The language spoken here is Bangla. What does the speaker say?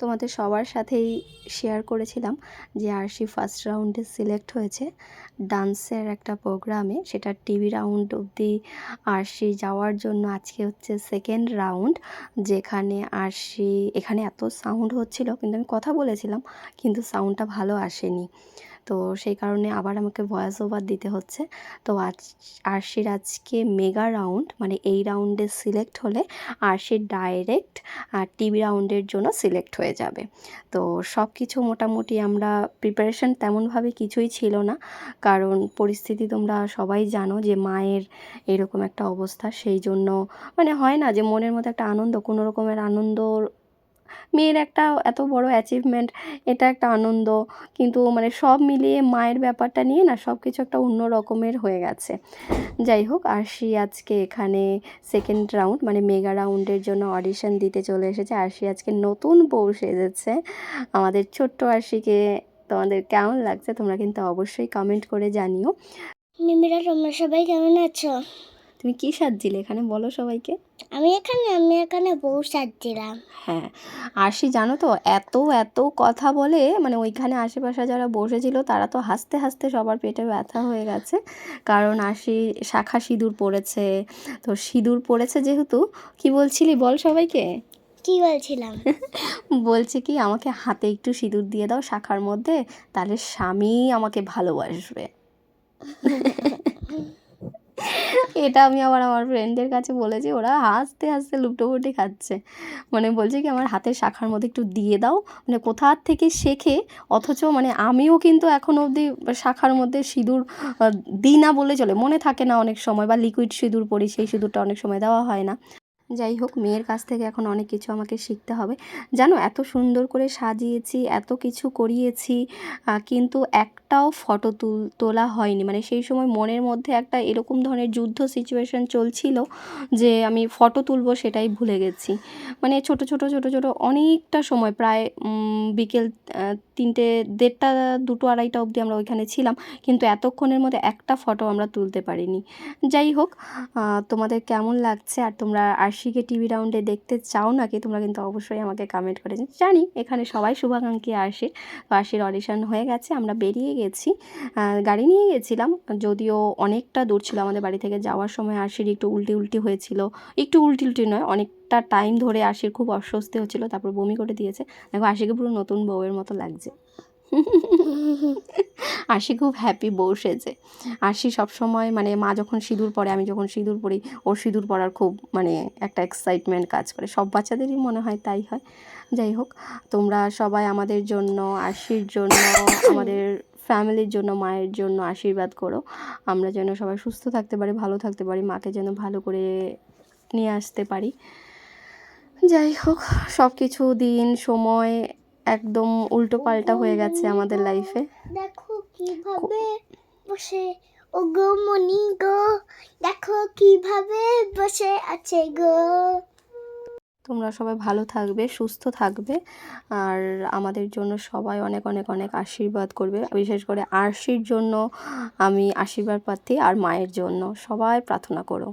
তোমাদের সবার সাথেই শেয়ার করেছিলাম যে আরশি ফার্স্ট রাউন্ডে সিলেক্ট হয়েছে। ডান্সের একটা প্রোগ্রামে সেটা টিভি রাউন্ড অবধি আরশি যাওয়ার জন্য আজকে হচ্ছে সেকেন্ড রাউন্ড যেখানে আরশি, এখানে এত সাউন্ড হচ্ছিল, কিন্তু আমি কথা বলেছিলাম, কিন্তু সাউন্ডটা ভালো আসেনি। তো সেই কারণে আবার আমাকে ভয়েস ওভার দিতে হচ্ছে। তো আজ, আরশির আজকে মেগা রাউন্ড মানে এই রাউন্ডে সিলেক্ট হলে আরশির ডাইরেক্ট টিভি রাউন্ডের জন্য সিলেক্ট হয়ে যাবে। তো সব কিছু মোটামুটি আমরা প্রিপারেশন তেমনভাবে কিছুই ছিল না। কারণ পরিস্থিতি তোমরা সবাই জানো যে মায়ের এরকম একটা অবস্থা, সেই জন্য মানে হয় না যে মনের মধ্যে একটা আনন্দ, কোনো রকমের আনন্দ মেয়ের একটা এত বড় অ্যাচিভমেন্ট এটা একটা আনন্দ। কিন্তু মানে সব মিলিয়ে মায়ের ব্যাপারটা নিয়ে না সব কিছু একটা অন্য রকমের হয়ে গেছে। যাই হোক আরশি আজকে এখানে সেকেন্ড রাউন্ড মানে মেগা রাউন্ডের জন্য অডিশন দিতে চলে এসেছে। আরশি আজকে নতুন বউ সেজেছে। আমাদের ছোট্ট আরশিকে তোমাদের কেমন লাগছে তোমরা কিন্তু অবশ্যই কমেন্ট করে জানিও। তোমরা সবাই কেমন আছো? তুমি কী সাজছিলে এখানে? বলো সবাইকে। আমি এখানে আমি এখানে বউ সাজছিলাম। হ্যাঁ আরশি জানো তো এত এত কথা বলে মানে ওইখানে আশেপাশে যারা বসেছিল তারা তো হাসতে হাসতে সবার পেটে ব্যথা হয়ে গেছে। কারণ আরশি শাখা সিঁদুর পড়েছে তো সিঁদুর পড়েছে যেহেতু কি বলছিলি বল সবাইকে? কি বলছিলাম? বলছে কি আমাকে হাতে একটু সিঁদুর দিয়ে দাও শাখার মধ্যে তাহলে স্বামী আমাকে ভালোবাসবে। এটা আমি আবার আমার ফ্রেন্ডদের কাছে বলেছি ওরা হাসতে হাসতে লুটোপুটি খাচ্ছে। মানে বলছে কি, আমার হাতের শাখার মধ্যে একটু দিয়ে দাও। মানে কোথার থেকে শেখে, অথচ মানে আমিও কিন্তু এখন অবধি শাখার মধ্যে সিঁদুর দিই না বলে চলে। মনে থাকে না অনেক সময়, বা লিকুইড সিঁদুর পরি, সেই সিঁদুরটা অনেক সময় দেওয়া হয় না। যাই হোক, মেয়ের কাছ থেকে এখন অনেক কিছু আমাকে শিখতে হবে। জানো, এত সুন্দর করে সাজিয়েছি, এত কিছু করিয়েছি কিন্তু একটাও ফটো তুল, তোলা হয়নি। মানে সেই সময় মনের মধ্যে একটা এরকম ধরনের যুদ্ধ সিচুয়েশন চলছিল যে আমি ফটো তুলবো সেটাই ভুলে গেছি। মানে ছোট ছোট ছোট ছোট অনেকটা সময়, প্রায় বিকেল তিনটে, দেড়টা, দুটো, আড়াইটা অবধি আমরা ওইখানে ছিলাম, কিন্তু এতক্ষণের মধ্যে একটা ফটো আমরা তুলতে পারিনি। যাই হোক তোমাদের কেমন লাগছে? আর তোমরা আরশিকে টিভি রাউন্ডে দেখতে চাও নাকি, তোমরা কিন্তু অবশ্যই আমাকে কমেন্ট করে জানি, এখানে সবাই শুভাকাঙ্ক্ষী আরশির তো আরশির অডিশন হয়ে গেছে, আমরা বেরিয়ে গেছি। গাড়ি নিয়ে গেছিলাম, যদিও অনেকটা দূর ছিল আমাদের বাড়ি থেকে যাওয়ার সময়। আরশির একটু উল্টি উল্টি হয়েছিল। একটু উল্টি উল্টি নয়, অনেকটা টাইম ধরে আরশির খুব অস্বস্তি হচ্ছিল, তারপর বমি করে দিয়েছে। দেখো আরশিকে পুরো নতুন বউয়ের মতো লাগছে। আশি খুব হ্যাপি বউ সেজে। আশি সবসময় মানে মা যখন সিঁদুর পরে, আমি যখন সিঁদুর পরি, ওর সিঁদুর পরার খুব মানে একটা এক্সাইটমেন্ট কাজ করে। সব বাচ্চাদেরই মনে হয় তাই হয়। যাই হোক, তোমরা সবাই আমাদের জন্য আশির জন্য, আমাদের ফ্যামিলির জন্য, মায়ের জন্য আশীর্বাদ করো। আমরা যেন সবাই সুস্থ থাকতে পারি, ভালো থাকতে পারি, মাকে যেন ভালো করে নিয়ে আসতে পারি। যাই হোক সব কিছু দিন, সময় একদম উল্টো পাল্টা হয়ে গেছে আমাদের লাইফে দেখো কীভাবে বসে ও গো মনি গো দেখো কীভাবে বসে আছে গো। তোমরা সবাই ভালো থাকবে সুস্থ থাকবে আর আমাদের জন্য সবাই অনেক অনেক অনেক আশীর্বাদ করবে। বিশেষ করে আরশির জন্য আমি আশীর্বাদ প্রার্থী আর মায়ের জন্য। সবাই প্রার্থনা করো।